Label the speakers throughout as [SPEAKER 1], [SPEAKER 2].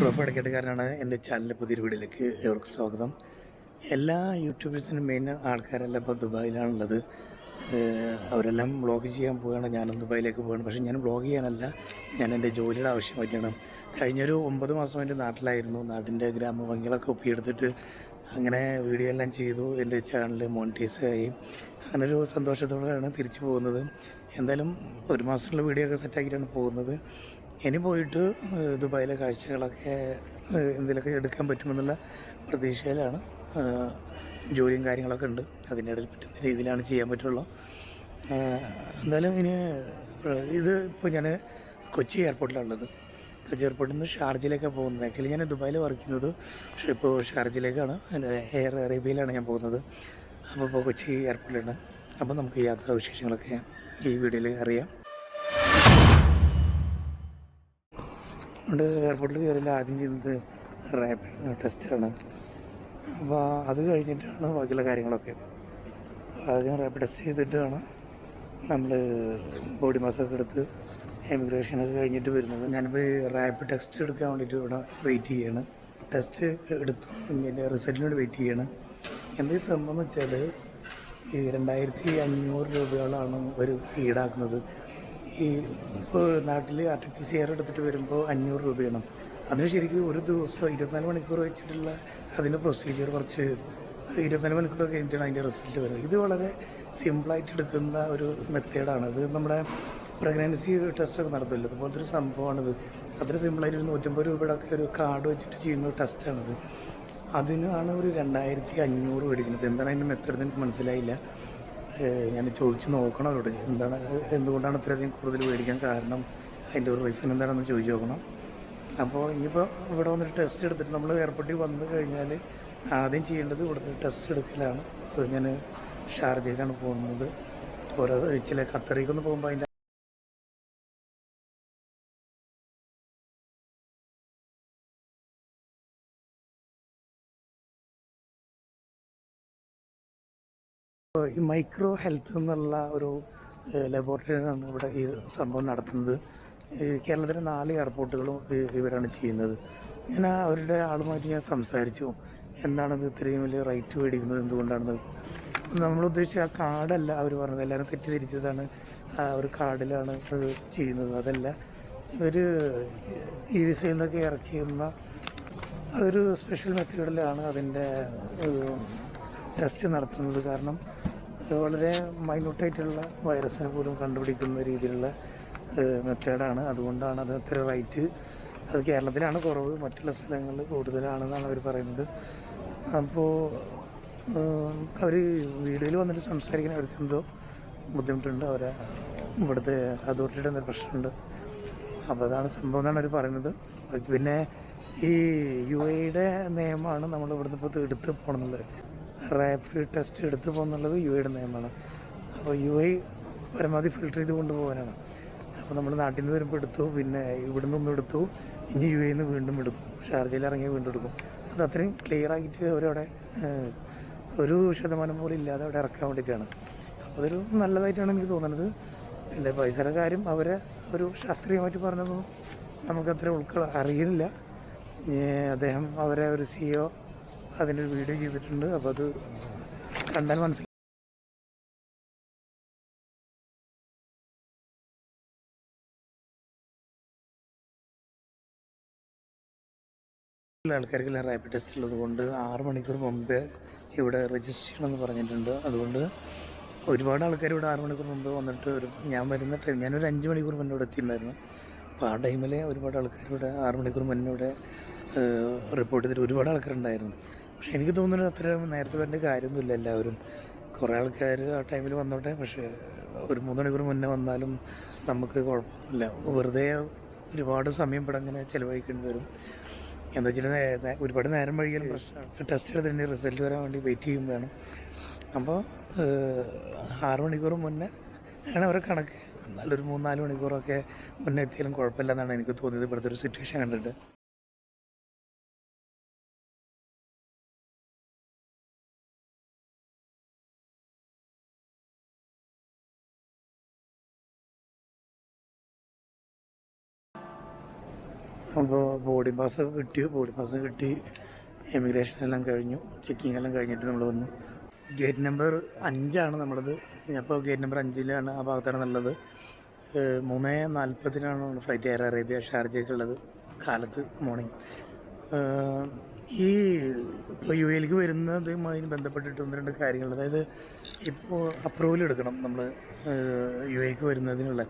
[SPEAKER 1] Prof ഇടയ്ക്കെട്ടുകാരനാണ് എന്റെ ചാനലിലെ പുതിയൊരു വീഡിയോയിലേക്ക് ഏവർക്ക് സ്വാഗതം. എല്ലാ യൂട്യൂബേഴ്സിനും മെയിൻ ആൾക്കാരെല്ലാം ഇപ്പോൾ ദുബായിലാണുള്ളത്. അവരെല്ലാം വ്ളോഗ് ചെയ്യാൻ പോവുകയാണ്. ഞാനും ദുബായിലേക്ക് പോവുകയാണ്. പക്ഷേ ഞാൻ വ്ളോഗ് ചെയ്യാനല്ല ഞാൻ എന്റെ ജോലിയുടെ ആവശ്യം ആവശ്യമായിട്ടാണ് കഴിഞ്ഞൊരു ഒമ്പത് മാസം എന്റെ നാട്ടിലായിരുന്നു. നാട്ടിന്റെ ഗ്രാമഭംഗികളൊക്കെ ഒപ്പിയെടുത്തിട്ട് അങ്ങനെ വീഡിയോ എല്ലാം ചെയ്തു. എന്റെ ചാനൽ മോണിറ്റൈസ് ആയി. അങ്ങനെ ഒരു സന്തോഷത്തോടെയാണ് തിരിച്ചു പോകുന്നത്. എന്തായാലും ഒരു മാസമുള്ള വീഡിയോ ഒക്കെ സെറ്റാക്കിയിട്ടാണ് പോകുന്നത്. ഇനി പോയിട്ട് ദുബായിലെ കാഴ്ചകളൊക്കെ എന്തെങ്കിലുമൊക്കെ എടുക്കാൻ പറ്റുമെന്നുള്ള പ്രതീക്ഷയിലാണ്. ജോലിയും കാര്യങ്ങളൊക്കെ ഉണ്ട്. അതിന്റെ ഇടയിൽ പറ്റുന്ന രീതിയിലാണ് ചെയ്യാൻ പറ്റുള്ളൂ. എന്തായാലും ഇനി ഇത് ഇപ്പോൾ ഞാൻ കൊച്ചി എയർപോർട്ടിലാണുള്ളത് കൊച്ചി എയർപോർട്ടിൽ നിന്ന് ഷാർജയിലേക്കാണ് പോകുന്നത്. ആക്ച്വലി ഞാൻ ദുബായിൽ വർക്ക് ചെയ്യുന്നത് പക്ഷേ ഇപ്പോൾ ഷാർജയിലേക്കാണ് എയർ അറേബ്യയിലാണ് ഞാൻ പോകുന്നത്. അപ്പോൾ ഇപ്പോൾ കൊച്ചി എയർപോർട്ടിലാണ്. അപ്പോൾ നമുക്ക് യാത്രാ വിശേഷങ്ങളൊക്കെ ഈ വീഡിയോയിൽ അറിയാം. അതുകൊണ്ട് എയർപോർട്ടിൽ കയറില്ല ആദ്യം ചെയ്യുന്നത് റാപ്പിഡ് ടെസ്റ്റാണ് അപ്പോൾ അത് കഴിഞ്ഞിട്ടാണ് ബാക്കിയുള്ള കാര്യങ്ങളൊക്കെ. ആദ്യം റാപ്പിഡ് ടെസ്റ്റ് ചെയ്തിട്ടാണ് നമ്മൾ ബോഡി മാസൊക്കെ എടുത്ത് എമിഗ്രേഷനൊക്കെ കഴിഞ്ഞിട്ട് വരുന്നത്. ഞാനിപ്പോൾ റാപ്പിഡ് ടെസ്റ്റ് എടുക്കാൻ വേണ്ടിയിട്ട് ഇവിടെ വെയിറ്റ് ചെയ്യാണ്. ടെസ്റ്റ് എടുത്തു പിന്നെ റിസൾട്ടിന് വേണ്ടി വെയിറ്റ് ചെയ്യാണ്. എന്താ സംഭവം എന്ന് വെച്ചാൽ ഈ രണ്ടായിരത്തി അഞ്ഞൂറ് രൂപയോളമാണ് ഒരു ഈടാക്കുന്നത് ഈ ഇപ്പോൾ നാട്ടിൽ R T P C R എടുത്തിട്ട് വരുമ്പോൾ അഞ്ഞൂറ് രൂപയാണ് അതിന് ശരിക്കും ഒരു ദിവസം ഇരുപത്തിനാല് മണിക്കൂർ വെച്ചിട്ടുള്ള അതിന്റെ പ്രൊസീജിയർ കുറച്ച് ഇരുപത്തിനാല് മണിക്കൂർ കഴിഞ്ഞിട്ടാണ് അതിന്റെ റിസൾട്ട് വരുന്നത്. ഇത് വളരെ സിമ്പിളായിട്ട് എടുക്കുന്ന ഒരു മെത്തേഡാണ് ഇത് നമ്മുടെ പ്രഗ്നൻസി ടെസ്റ്റൊക്കെ നടത്തുമല്ലോ. അതുപോലത്തെ ഒരു സംഭവമാണിത്. അത്ര സിമ്പിളായിട്ട് ഒരു നൂറ്റമ്പത് രൂപയുടെ ഒക്കെ ഒരു കാർഡ് വെച്ചിട്ട് ചെയ്യുന്ന ഒരു ടെസ്റ്റാണിത് അതിനാണ് ഒരു രണ്ടായിരത്തി അഞ്ഞൂറ് മേടിക്കുന്നത്. എന്താണ് അതിന്റെ മെത്തേഡ് എനിക്ക് മനസ്സിലായില്ല. ഞാൻ ചോദിച്ച് നോക്കണം അവരോട് എന്താണ് എന്തുകൊണ്ടാണ് ഇത്രയധികം കൂടുതൽ മേടിക്കാൻ കാരണം? അതിന്റെ ഒരു റീസൺ എന്താണെന്ന് ചോദിച്ചു നോക്കണം. അപ്പോൾ ഇനിയിപ്പോൾ ഇവിടെ വന്നിട്ട് ടെസ്റ്റ് എടുത്തിട്ട് നമ്മൾ എയർപോർട്ടിൽ വന്നു കഴിഞ്ഞാൽ ആദ്യം ചെയ്യേണ്ടത് ഇവിടുത്തെ ടെസ്റ്റ് എടുക്കലാണ്. അപ്പോൾ ഞാൻ ഷാർജയിലാണ് പോകുന്നത്. ഓരോ ചില ഖത്തറിക്കൊന്ന് പോകുമ്പോൾ അതിന്റെ ഈ മൈക്രോ ഹെൽത്ത് എന്നുള്ള ഒരു ലബോറട്ടറിയാണ് ഇവിടെ ഈ സംഭവം നടത്തുന്നത്. കേരളത്തിലെ നാല് എയർപോർട്ടുകളും ഇവരാണ് ചെയ്യുന്നത്. ഞാൻ അവരുടെ ആളുമായിട്ട് ഞാൻ സംസാരിച്ചു. എന്താണത് ഇത്രയും വലിയ റേറ്റ് മേടിക്കുന്നത്? എന്തുകൊണ്ടാണെന്ന് നമ്മൾ ഉദ്ദേശിച്ച ആ കാർഡല്ല അവർ പറഞ്ഞത്. എല്ലാവരും തെറ്റിദ്ധരിച്ചതാണ്. ആ ഒരു കാർഡിലാണ് ചെയ്യുന്നത്. അതല്ല ഇവർ ഈ വിസയിൽ നിന്നൊക്കെ ഇറക്കിയിരുന്ന ഒരു സ്പെഷ്യൽ മെത്തേഡിലാണ് അതിന്റെ ടെസ്റ്റ് നടത്തുന്നത് കാരണം വളരെ മൈന്യൂട്ടായിട്ടുള്ള വൈറസിനെ പോലും കണ്ടുപിടിക്കുന്ന രീതിയിലുള്ള മെത്തേഡാണ്. അതുകൊണ്ടാണ് അത് അത്ര റൈറ്റ് അത് കേരളത്തിലാണ് കുറവ്. മറ്റുള്ള സ്ഥലങ്ങളിൽ കൂടുതലാണെന്നാണ് അവർ പറയുന്നത്. അപ്പോൾ അവർ വീഡിയോയിൽ വന്നിട്ട് സംസാരിക്കാൻ അവർക്ക് എന്തോ ബുദ്ധിമുട്ടുണ്ട്. അവരെ ഇവിടുത്തെ അതോറിറ്റിയുടെ എന്തൊരു പ്രശ്നമുണ്ട്. അപ്പോൾ അതാണ് സംഭവം എന്നാണ് അവർ പറയുന്നത്. പിന്നെ ഈ യു എയുടെ നിയമമാണ് നമ്മൾ ഇവിടുന്ന് ഇപ്പോൾ എടുത്ത് പോകണമെന്നുള്ളത് റാപ്പിഡ് ടെസ്റ്റ് എടുത്തു പോകുന്നുള്ളത് യു എയുടെ നിയമമാണ്. അപ്പോൾ യു ഐ പരമാവധി ഫിൽട്ടർ ചെയ്ത് കൊണ്ടുപോകാനാണ്. അപ്പോൾ നമ്മൾ നാട്ടിൽ നിന്ന് വരുമ്പോൾ എടുത്തു പിന്നെ ഇവിടെ നിന്നൊന്നും എടുത്തു ഇനി യു എയിൽ നിന്ന് വീണ്ടും എടുക്കും. ഷാർജയിൽ ഇറങ്ങി വീണ്ടും എടുക്കും. അത് അത്രയും ക്ലിയർ ആക്കിയിട്ട് അവരവിടെ ഒരു ശതമാനം പോലും ഇല്ലാതെ അവിടെ ഇറക്കാൻ വേണ്ടിയിട്ടാണ്. അപ്പോൾ അതൊരു നല്ലതായിട്ടാണ് എനിക്ക് തോന്നുന്നത്. പിന്നെ പൈസയുടെ കാര്യം അവരെ ഒരു ശാസ്ത്രീയമായിട്ട് പറഞ്ഞതൊന്നും നമുക്കത്ര ഉൾക്കൊള്ള അറിയില്ല അദ്ദേഹം അവരെ ഒരു സിഒ അതിന്റെ ഒരു വീഡിയോ ചെയ്തിട്ടുണ്ട്. അപ്പോൾ അത് കണ്ടാൽ മനസ്സിലാക്കും ആൾക്കാർക്ക് റാപ്പിഡ് ടെസ്റ്റ് ഉള്ളത് കൊണ്ട് ആറ് മണിക്കൂർ മുമ്പേ ഇവിടെ രജിസ്റ്റർ ചെയ്യണമെന്ന് പറഞ്ഞിട്ടുണ്ട്. അതുകൊണ്ട് ഒരുപാട് ആൾക്കാർ ഇവിടെ ആറ് മണിക്കൂർ മുമ്പ് വന്നിട്ട് ഒരു ഞാൻ വരുന്ന ടൈം ഞാനൊരു അഞ്ച് മണിക്കൂർ മുന്നേ ഇവിടെ എത്തിയിട്ടുണ്ടായിരുന്നു. അപ്പോൾ ആ ടൈമിൽ ഒരുപാട് ആൾക്കാർ ഇവിടെ ആറ് മണിക്കൂർ മുന്നേ ഇവിടെ റിപ്പോർട്ട് ചെയ്തിട്ട് ഒരുപാട് ആൾക്കാരുണ്ടായിരുന്നു. പക്ഷേ എനിക്ക് തോന്നുന്നത് അത്ര നേരത്തെ വരേണ്ട കാര്യമൊന്നുമില്ല എല്ലാവരും. കുറേ ആൾക്കാർ ആ ടൈമിൽ വന്നോട്ടെ. പക്ഷേ ഒരു മൂന്ന് മണിക്കൂർ മുന്നേ വന്നാലും നമുക്ക് കുഴപ്പമില്ല വെറുതെ ഒരുപാട് സമയം ഇവിടെ അങ്ങനെ ചിലവഴിക്കേണ്ടി വരും. എന്താ വെച്ചിട്ടുണ്ടെങ്കിൽ ഒരുപാട് നേരം വഴിയാലും പ്രശ്നമാണ് ടെസ്റ്റ് എടുത്തിന് റിസൾട്ട് വരാൻ വേണ്ടി വെയിറ്റ് ചെയ്യും വേണം. അപ്പോൾ ആറ് മണിക്കൂർ മുന്നേ ആണ് അവരെ കണക്ക്. എന്നാലൊരു മൂന്നാൽ മണിക്കൂറൊക്കെ മുന്നേ എത്തിയാലും കുഴപ്പമില്ല എന്നാണ് എനിക്ക് തോന്നിയത് ഇവിടുത്തെ ഒരു സിറ്റുവേഷൻ കണ്ടിട്ട്. അപ്പോൾ ബോർഡിംഗ് പാസ് കിട്ടി ബോർഡിംഗ് പാസ് കിട്ടി. എമിഗ്രേഷൻ എല്ലാം കഴിഞ്ഞു. ചെക്കിംഗ് എല്ലാം കഴിഞ്ഞിട്ട് നമ്മൾ വന്നു. ഗേറ്റ് നമ്പർ അഞ്ചാണ് നമ്മളത്. അപ്പോൾ ഗേറ്റ് നമ്പർ അഞ്ചിലാണ് ആ ഭാഗത്താണ് നല്ലത്. മൂന്ന് നാൽപ്പതിനാണ് ഫ്ലൈറ്റ് എയർ അറേബ്യ ഷാർജയ്ക്കുള്ളത് കാലത്ത് മോർണിംഗ് ഈ ഇപ്പോൾ യു എയിലേക്ക് വരുന്നതുമായി ബന്ധപ്പെട്ടിട്ട് ഒന്ന് രണ്ട് കാര്യങ്ങൾ. അതായത് ഇപ്പോൾ അപ്രൂവൽ എടുക്കണം നമ്മൾ യു എക്ക് വരുന്നതിനുള്ള.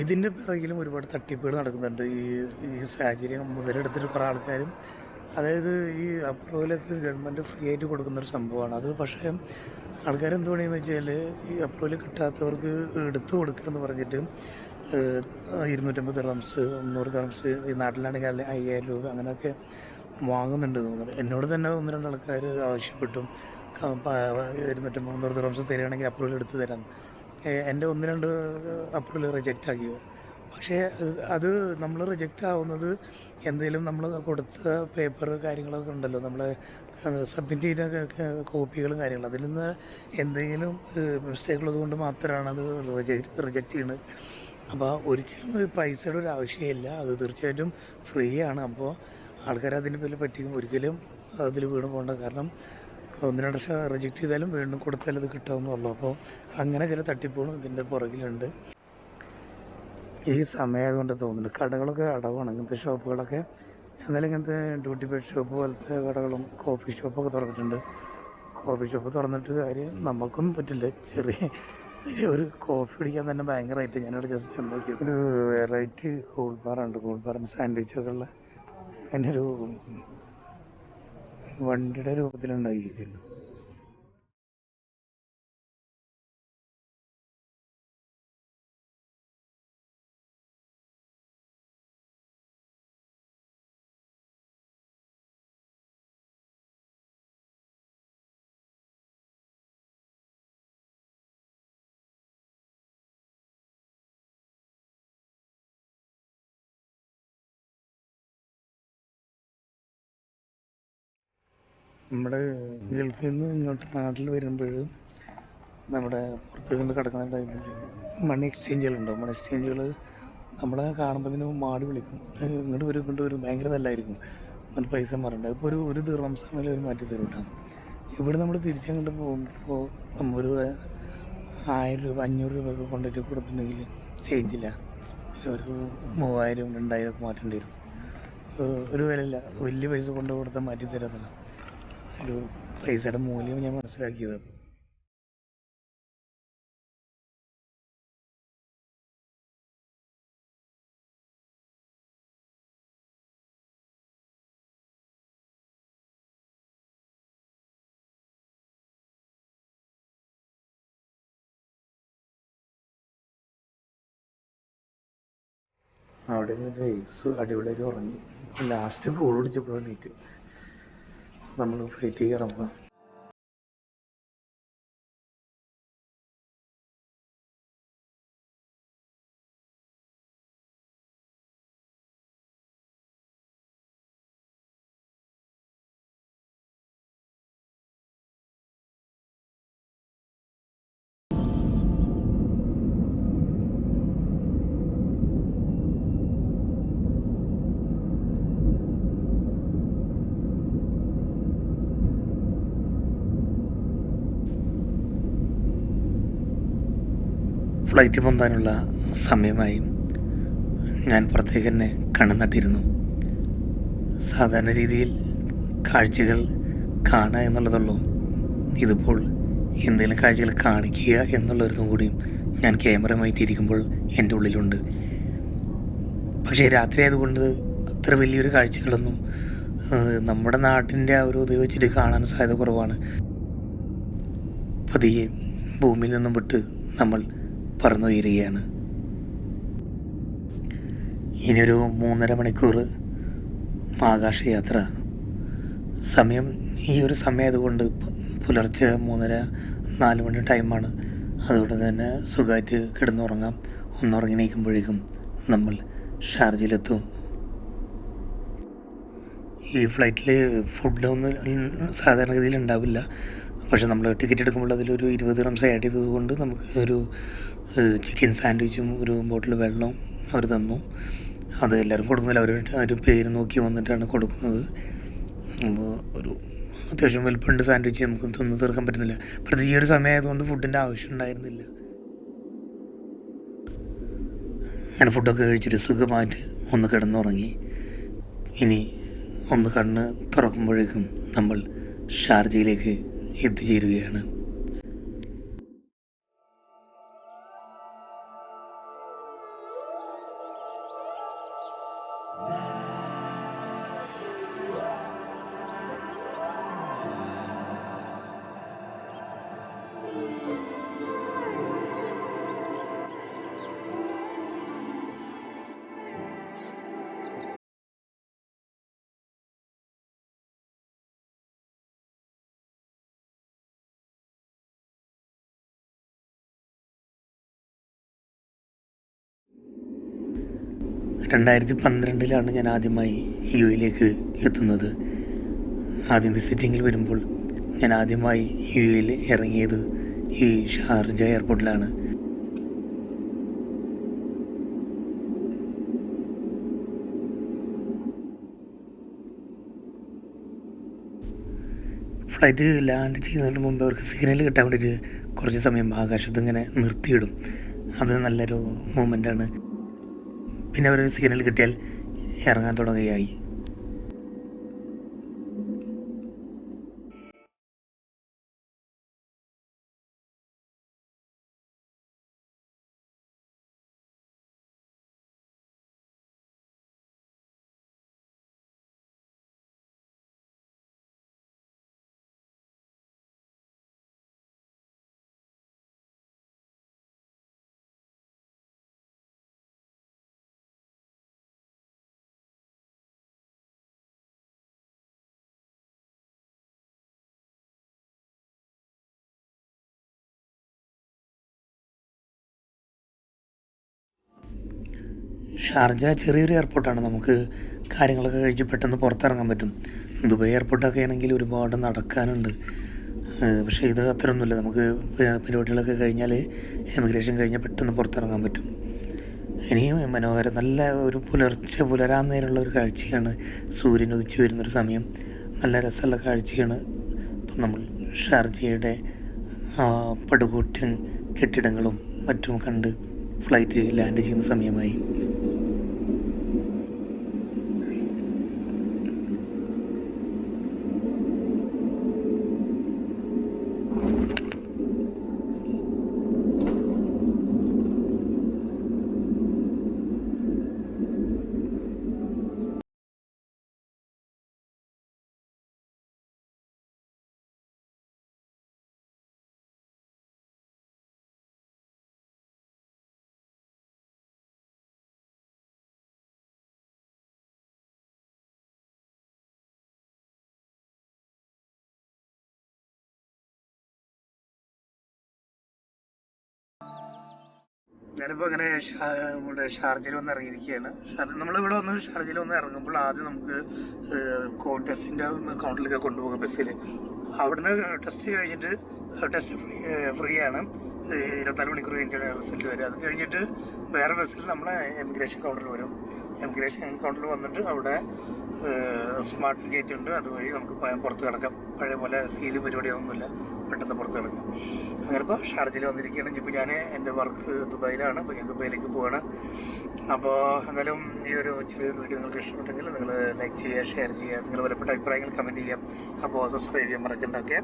[SPEAKER 1] ഇതിന്റെ പിറകിലും ഒരുപാട് തട്ടിപ്പുകൾ നടക്കുന്നുണ്ട്. ഈ ഈ സാഹചര്യം മുതലെടുത്തിട്ട് കുറേ ആൾക്കാരും അതായത് ഈ അപ്രൂവലൊക്കെ ഗവൺമെന്റ് ഫ്രീ ആയിട്ട് കൊടുക്കുന്ന ഒരു സംഭവമാണ്. അത് പക്ഷേ ആൾക്കാർ എന്ത് പണിയെന്ന് വെച്ചാൽ ഈ അപ്രൂവൽ കിട്ടാത്തവർക്ക് എടുത്തു കൊടുക്കുക എന്ന് പറഞ്ഞിട്ട് ഇരുന്നൂറ്റമ്പത് റംസ് മുന്നൂറ് റംസ് ഈ നാട്ടിലാണെങ്കിൽ അയ്യായിരം രൂപ അങ്ങനെയൊക്കെ വാങ്ങുന്നുണ്ട് തോന്നുന്നത് എന്നോട് തന്നെ ഒന്ന് രണ്ട് ആൾക്കാർ ആവശ്യപ്പെട്ടും ഇരുന്നൂറ്റമ്പത് മുന്നൂറ് റംസ് തരികയാണെങ്കിൽ അപ്രൂവൽ എടുത്ത് തരാം എന്റെ ഒന്ന് രണ്ട് അപ്പുകൾ റിജക്റ്റ് ആക്കിയോ? പക്ഷേ അത് നമ്മൾ റിജക്റ്റ് ആവുന്നത് എന്തെങ്കിലും നമ്മൾ കൊടുത്ത പേപ്പർ കാര്യങ്ങളൊക്കെ ഉണ്ടല്ലോ. നമ്മൾ സബ്മിറ്റ് ചെയ്ത കോപ്പികളും കാര്യങ്ങളും. അതിൽ നിന്ന് എന്തെങ്കിലും മിസ്റ്റേക്ക് ഉള്ളത് കൊണ്ട് മാത്രമാണ് അത് റിജക്റ്റ് ചെയ്യുന്നത് അപ്പോൾ ഒരിക്കലും പൈസയുടെ ഒരു ആവശ്യമില്ല. അത് തീർച്ചയായിട്ടും ഫ്രീ ആണ്. അപ്പോൾ ആൾക്കാർ അതിനെ പേരിൽ പറ്റിക്കും ഒരിക്കലും അതിൽ വീണ് പോകേണ്ട കാരണം ഒന്ന് രണ്ട് റിജക്റ്റ് ചെയ്താലും വീണ്ടും കൊടുത്താൽ അത് കിട്ടാവുന്നുള്ളൂ അപ്പോൾ അങ്ങനെ ചില തട്ടിപ്പുകളും ഇതിന്റെ പുറകിലുണ്ട്. ഈ സമയം കൊണ്ട് തോന്നുന്നുണ്ട് കടകളൊക്കെ അടവാണ്. ഇങ്ങനത്തെ ഷോപ്പുകളൊക്കെ എന്നാലും ഇങ്ങനത്തെ ഡ്യൂട്ടി പേഡ് ഷോപ്പ് പോലത്തെ കടകളും കോഫി ഷോപ്പൊക്കെ തുറന്നിട്ടുണ്ട്. കോഫി ഷോപ്പ് തുറന്നിട്ട് കാര്യം നമുക്കും പറ്റില്ല. ചെറിയ ഒരു കോഫി കുടിക്കാൻ തന്നെ ഭയങ്കരമായിട്ട് ഞാനവിടെ ജസ്റ്റ് നോക്കി ഒരു വെറൈറ്റി കൂൾ ബാറുണ്ട് കൂൾ ബാറും സാൻഡ്വിച്ചൊക്കെ ഉള്ള. അതിന്റെ ഒരു വണ്ടിയുടെ രൂപത്തിലുണ്ടായിരിക്കുന്നു നമ്മുടെ ഗൾഫിൽ നിന്ന് ഇങ്ങോട്ട് നാട്ടിൽ വരുമ്പോൾ നമ്മുടെ പുറത്തേക്ക് കിടക്കുന്ന ടൈമിൽ മണി എക്സ്ചേഞ്ചുകളുണ്ടാവും മണി എക്സ്ചേഞ്ചുകൾ നമ്മളെ കാണുമ്പോൾ മാടി വിളിക്കും. ഇങ്ങോട്ട് വരും ഇങ്ങോട്ട് വരും. ഭയങ്കര നല്ലായിരിക്കും. എന്നിട്ട് പൈസ മാറണ്ട. ഇപ്പോൾ ഒരു ഒരു ദീർഘം സമയം ഒരു മാറ്റി തരും കേട്ടോ. ഇവിടെ നമ്മൾ തിരിച്ചങ്ങോട്ട് പോകുമ്പോൾ നമ്മൾ ഒരു ആയിരം രൂപ അഞ്ഞൂറ് രൂപ ഒക്കെ കൊണ്ടിട്ട് കൊടുത്തിട്ടുണ്ടെങ്കിൽ ചേഞ്ചില്ല ഒരു മൂവായിരം രണ്ടായിരം ഒക്കെ മാറ്റേണ്ടി വരും. ഒരു വിലയില്ല. വലിയ പൈസ കൊണ്ട് കൊടുത്താൽ മാറ്റി തരാത്തല്ല ഒരു പൈസയുടെ മൂല്യം ഞാൻ മനസ്സിലാക്കിയത്. അവിടെ റേസ് അടിപൊളിയായിട്ട് ഉറങ്ങി. ലാസ്റ്റ് ഫോൾ പിടിച്ചപ്പോഴാണ് നീറ്റ്. നമ്മൾ ഫ്ലൈറ്റ് കയറുമ്പോൾ ഫ്ലൈറ്റ് പൊന്താനുള്ള സമയമായി ഞാൻ പുറത്തേക്ക് തന്നെ കണ്ണു നട്ടിരുന്നു. സാധാരണ രീതിയിൽ കാഴ്ചകൾ കാണുക എന്നുള്ളതുള്ളൂ. ഇതിപ്പോൾ എന്തെങ്കിലും കാഴ്ചകൾ കാണിക്കുക എന്നുള്ളൊരിതും കൂടിയും ഞാൻ ക്യാമറയുമായിട്ടിരിക്കുമ്പോൾ എന്റെ ഉള്ളിലുണ്ട്. പക്ഷേ രാത്രി ആയതുകൊണ്ട് അത്ര വലിയൊരു കാഴ്ചകളൊന്നും നമ്മുടെ നാട്ടിന്റെ ആ ഒരു ഇത് വെച്ചിട്ട് കാണാൻ സാധ്യത കുറവാണ്. പതിയെ ഭൂമിയിൽ നിന്നും വിട്ട് നമ്മൾ പറന്നുയരുകയാണ്. ഇനിയൊരു മൂന്നര മണിക്കൂർ ആകാശയാത്ര. സമയം ഈ ഒരു സമയമായതുകൊണ്ട് പുലർച്ചെ മൂന്നര നാല് മണി ടൈമാണ്. അതുകൊണ്ട് തന്നെ സുഖമായിട്ട് കിടന്നുറങ്ങാം. ഒന്നുറങ്ങി നീക്കുമ്പോഴേക്കും നമ്മൾ ഷാർജയിലെത്തും. ഈ ഫ്ലൈറ്റിൽ ഫുഡൊന്നും സാധാരണഗതിയിൽ ഉണ്ടാവില്ല. പക്ഷെ നമ്മൾ ടിക്കറ്റ് എടുക്കുമ്പോൾ അതിലൊരു ഇരുപത് റംസ് ആഡ് ചെയ്തത് കൊണ്ട് നമുക്ക് ഒരു ചിക്കൻ സാൻഡ്വിച്ചും ഒരു ബോട്ടിൽ വെള്ളവും അവർ തന്നു. അത് എല്ലാവരും കൊടുക്കുന്നില്ല. അവർ ഒരു പേര് നോക്കി വന്നിട്ടാണ് കൊടുക്കുന്നത്. അപ്പോൾ ഒരു അത്യാവശ്യം വലുപ്പമുണ്ട് സാൻഡ്വിച്ച് നമുക്ക് തിന്ന് തീർക്കാൻ പറ്റുന്നില്ല. പ്രത്യേകിച്ച് ഒരു സമയമായതുകൊണ്ട് ഫുഡിന്റെ ആവശ്യം ഉണ്ടായിരുന്നില്ല. അങ്ങനെ ഫുഡൊക്കെ കഴിച്ചിട്ട് സുഖമായിട്ട് ഒന്ന് കിടന്നുറങ്ങി. ഇനി ഒന്ന് കണ്ണ് തുറക്കുമ്പോഴേക്കും നമ്മൾ ഷാർജയിലേക്ക് എത്തിച്ചേരുകയാണ്. രണ്ടായിരത്തി പന്ത്രണ്ടിലാണ് ഞാൻ ആദ്യമായി യു എയിലേക്ക് എത്തുന്നത്. ആദ്യം വിസിറ്റിങ്ങിൽ വരുമ്പോൾ ഞാൻ ആദ്യമായി യു എയിൽ ഇറങ്ങിയത് ഈ ഷാർജ എയർപോർട്ടിലാണ്. ഫ്ലൈറ്റ് ലാൻഡ് ചെയ്യുന്നതിന് മുമ്പ് അവർക്ക് സിഗ്നൽ കിട്ടാൻ വേണ്ടിയിട്ട് കുറച്ച് സമയം ആകാശത്ത് ഇങ്ങനെ നിർത്തിയിടും. അത് നല്ലൊരു മൂമെന്റാണ്. പിന്നെ അവർ സിഗ്നൽ കിട്ടിയാൽ ഇറങ്ങാൻ തുടങ്ങുകയായി. ഷാർജ ചെറിയൊരു എയർപോർട്ടാണ്. നമുക്ക് കാര്യങ്ങളൊക്കെ കഴിച്ച് പെട്ടെന്ന് പുറത്തിറങ്ങാൻ പറ്റും. ദുബായ് എയർപോർട്ടൊക്കെ ആണെങ്കിൽ ഒരുപാട് നടക്കാനുണ്ട്. പക്ഷേ ഇത് അത്രയൊന്നുമില്ല. നമുക്ക് പരിപാടികളൊക്കെ കഴിഞ്ഞാൽ എമിഗ്രേഷൻ കഴിഞ്ഞാൽ പെട്ടെന്ന് പുറത്തിറങ്ങാൻ പറ്റും. ഇനിയും മനോഹരം നല്ല ഒരു പുലർച്ചെ പുലരാൻ നേരമുള്ള ഒരു കാഴ്ചയാണ് സൂര്യൻ ഉദിച്ചു വരുന്നൊരു സമയം. നല്ല രസമുള്ള കാഴ്ചയാണ് ഇപ്പം നമ്മൾ ഷാർജയുടെ പടുകൂറ്റൻ കെട്ടിടങ്ങളും മറ്റും കണ്ട് ഫ്ലൈറ്റ് ലാൻഡ് ചെയ്യുന്ന സമയമായി. ഞാനിപ്പോൾ അങ്ങനെ നമ്മുടെ ഷാർജയിൽ വന്ന് ഇറങ്ങിയിരിക്കുകയാണ്. നമ്മളിവിടെ വന്ന് ഷാർജയിൽ വന്ന് ഇറങ്ങുമ്പോൾ ആദ്യം നമുക്ക് കോവിഡ് ടെസ്റ്റിന്റെ കൗണ്ടറിലേക്ക് കൊണ്ടുപോകാം ബസ്സിൽ അവിടുന്ന് ടെസ്റ്റ് കഴിഞ്ഞിട്ട് ടെസ്റ്റ് ഫ്രീ ഫ്രീ ആണ്. ഇരുപത്തിനാല് മണിക്കൂർ കഴിഞ്ഞിട്ട് റിസൾട്ട് വരും അത് കഴിഞ്ഞിട്ട് വേറെ ബസ്സിൽ നമ്മൾ എമിഗ്രേഷൻ കൗണ്ടറിൽ വരും. എമിഗ്രേഷൻ കൗണ്ടറിൽ വന്നിട്ട് അവിടെ സ്മാർട്ട് ഗേറ്റ് ഉണ്ട്. അതുവഴി നമുക്ക് പുറത്ത് കിടക്കാം. പഴയ പോലെ സീൽ പരിപാടിയൊന്നുമില്ല പെട്ടെന്ന് പുറത്ത് കിടക്കാം. അങ്ങനെ ഇപ്പോൾ ഷാർജയിൽ വന്നിരിക്കുകയാണെങ്കിൽ ഇപ്പോൾ ഞാൻ എന്റെ വർക്ക് ദുബായിലാണ്. അപ്പോൾ ഞാൻ ദുബായിലേക്ക് പോവാണ്. അപ്പോൾ എന്തായാലും ഈ ഒരു ചെറിയ വീഡിയോ നിങ്ങൾക്ക് ഇഷ്ടപ്പെട്ടെങ്കിൽ നിങ്ങൾ ലൈക്ക് ചെയ്യുക ഷെയർ ചെയ്യുക. നിങ്ങൾ വിലപ്പെട്ട അഭിപ്രായങ്ങൾ കമന്റ് ചെയ്യാം അപ്പോൾ സബ്സ്ക്രൈബ് ചെയ്യാൻ മറക്കണ്ടൊക്കെ